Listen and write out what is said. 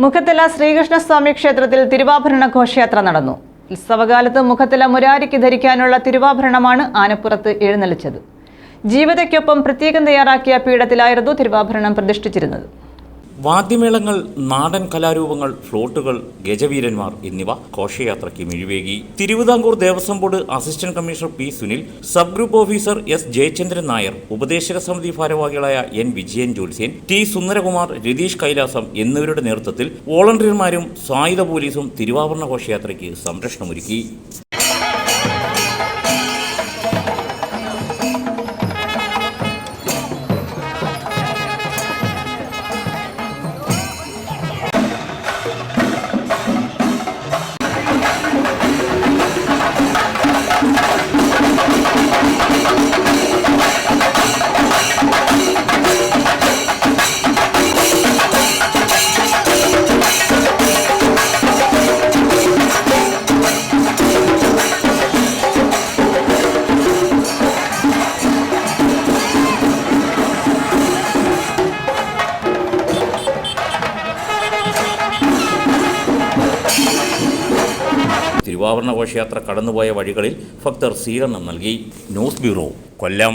മുഖത്തല ശ്രീകൃഷ്ണസ്വാമി ക്ഷേത്രത്തിൽ തിരുവാഭരണ ഘോഷയാത്ര നടന്നു. ഉത്സവകാലത്ത് മുഖത്തല മുരാരിക്ക് ധരിക്കാനുള്ള തിരുവാഭരണമാണ് ആനപ്പുറത്ത് എഴുന്നള്ളിച്ചത്. ജീവിതയ്ക്കൊപ്പം പ്രത്യേകം തയ്യാറാക്കിയ പീഠത്തിലായിരുന്നു തിരുവാഭരണം പ്രതിഷ്ഠിച്ചിരുന്നത്. വാദ്യമേളങ്ങൾ നാടൻ കലാരൂപങ്ങൾ ഫ്ലോട്ടുകൾ ഗജവീരന്മാർ എന്നിവ ഘോഷയാത്രയ്ക്ക് മിഴിവേകി. Thiruvithamkoor Devaswom board assistant commissioner P Sunil sub group officer S Jayachandran Nair ഉപദേശക സമിതി ഭാരവാഹികളായ എൻ വിജയൻ ജോത്സ്യൻ ടി സുന്ദരകുമാർ രതീഷ് കൈലാസം എന്നിവരുടെ നേതൃത്വത്തിൽ വോളണ്ടിയർമാരും സായുധ പോലീസും തിരുവാഭരണ ഘോഷയാത്രയ്ക്ക് സംരക്ഷണമൊരുക്കി. തിരുവാഭരണ ഘോഷയാത്ര കടന്നുപോയ വഴികളിൽ ഭക്തർ സ്വീകരണം നൽകി. News bureau Kollam.